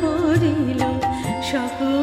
পড়িল সকল